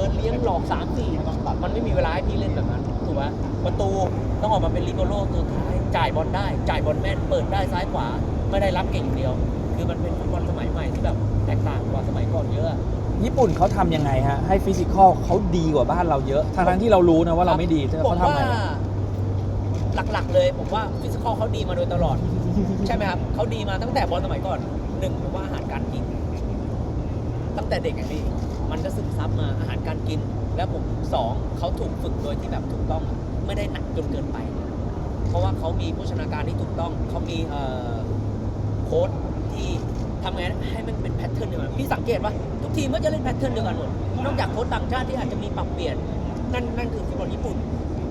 ดินเลี้ยงหลอกสามสี่มันไม่มีเวลาให้พี่เล่นแบบนั้นถูกไหมประตูต้องออกมาเป็นลิโกโลตัวท้ายจ่ายบอลได้ จ่ายบอลแม่นเปิดได้ซ้ายขวา ไม่ได้รับเก่งอย่างเดียว คือมันเป็นฟุตบอลสมัยใหม่ที่แบบแตกต่างกว่าสมัยก่อนเยอะญี่ปุ่นเขาทำยังไงฮะ ให้ฟิสิกอลเขาดีกว่าบ้านเราเยอะทั้งๆที่เรารู้นะว่าเราไม่ดีผเขามทำว่าไงหลักๆเลยผมว่าฟิสิกอลเขาดีมาโดยตลอด ใช่ไหมครับเขาดีมาตั้งแต่บอลสมัยก่อนหนึ่งผมว่าอาหารการกินตั้งแต่เด็กอย่างนี้ มันจะซึมซับมาอาหารการกิน แล้วผมสองเขาถูกฝึกโดยที่แบบถูกต้องไม่ได้หนักจนเกินไป เพราะว่าเขามีโภชนาการที่ถูกต้องเขามีเอ่อโค้ดที่ทำไงให้มันเป็นแพทเทิร์นเดียวกันพี่สังเกตว่าทุกทีมก็จะเล่นแพทเทิร์นเดียวกันหมดนอกจากโค้ชต่างชาติที่อาจจะมีปรับเปลี่ยนนั่นนั่นคือฟุตบอลญี่ปุ่น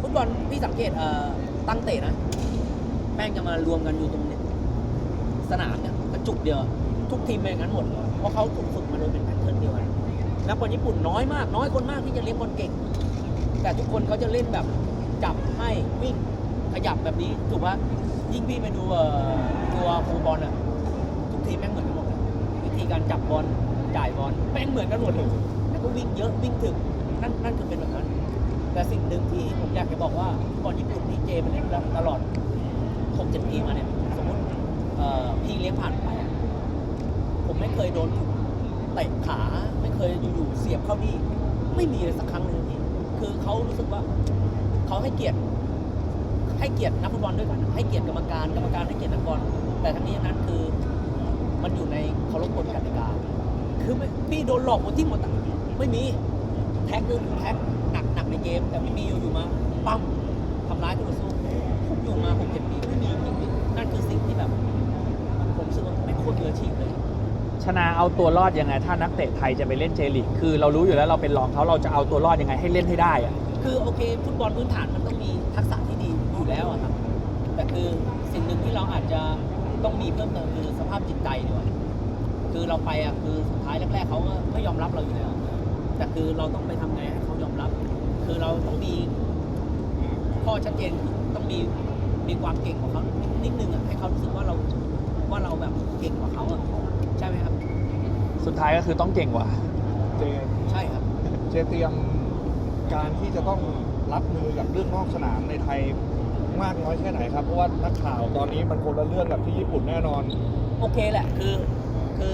ฟุตบอลพี่สังเกตเอ่อตั้งเตะนะแป้งจะมารวมกันอยู่ตรงเนี้ยสนามเนี่ยกระจุกเดียว ทุกทีมเป็นอย่างนั้นหมดเพราะเขาถูกฝึกมาโดยเป็นแพทเทิร์นเดียวกัน นักบอลญี่ปุ่นน้อยมาก น้อยคนมากที่จะเลี้ยงบอลเก่ง แต่ทุกคนเขาจะเล่นแบบจับให้วิ่งขยับแบบนี้ถูกปะยิ่งพี่ไปดูตัวฟูบอลอะทุกทีแม่งเหมือนกันหมดวิธีการจับบอลจ่ายบอลแม่งเหมือนกันหมดเลยแล้วก็วิ่งเยอะวิ่งถึงนั่นนั่นคือเป็นแบบนั้น แต่สิ่งหนึ่งที่ผมอยากจะบอกว่าฟุตบอลญี่ปุ่นที่เจมันเล่นตลอด6-7ปีมาเนี่ยสมมติพี่เลี้ยงผ่านไป ผมไม่เคยโดน เตะขาไม่เคยอยู่ๆเสียบเข้านี่ไม่มีเลยสักครั้งหนึ่งพี่คือเขารู้สึกว่าเขาให้เกียรติ ให้เกียรตินักฟุตบอลด้วยกัน ให้เกียรติกรรมการกรรมการให้เกียรตินักบอลแต่ทั้งนี้ทั้งนั้นคือมันอยู่ในเคารพกฎกติกา คือพี่โดนหลอกหมดที่หมดอะไม่มีแท็กคือแท็กหนักหนักในเกม แต่ไม่มีอยู่ๆมา ปั้มทำร้ายคู่ต่อสู้ผมอยู่มาหกเจ็ดปีไม่มี นะเอาตัวรอดยังไง ถ้านักเตะไทยจะไปเล่นเจลีกคือเรารู้อยู่แล้วเราเป็นรองเขาเราจะเอาตัวรอดยังไงให้เล่นให้ได้อะคือโอเคฟุตบอลพื้นฐานมันต้องมีทักษะที่ดีอยู่แล้วอะครับ แต่คือสิ่งหนึ่งที่เราอาจจะต้องมีเพิ่มเติมคือสภาพจิตใจดีกว่าคือเราไปอะคือสุดท้ายแรกๆเขาก็ไม่ยอมรับเราอยู่แล้ว แต่คือเราต้องไปทำไงให้เขายอมรับ คือเราต้องมีข้อชัดเจนต้องมีมีความเก่งของเขานิดนึงอะให้เขารู้สึกว่าเราว่าเราแบบเก่งกว่าเขาอะ สุดท้ายก็คือต้องเก่งกว่า เจใช่ครับ เจเตรียมการที่จะต้องรับมือกับเรื่องนอกสนามในไทยมากน้อยแค่ไหนครับ เพราะว่านักข่าวตอนนี้มันคนละเรื่องกับที่ญี่ปุ่นแน่นอน โอเคแหละ คือ คือ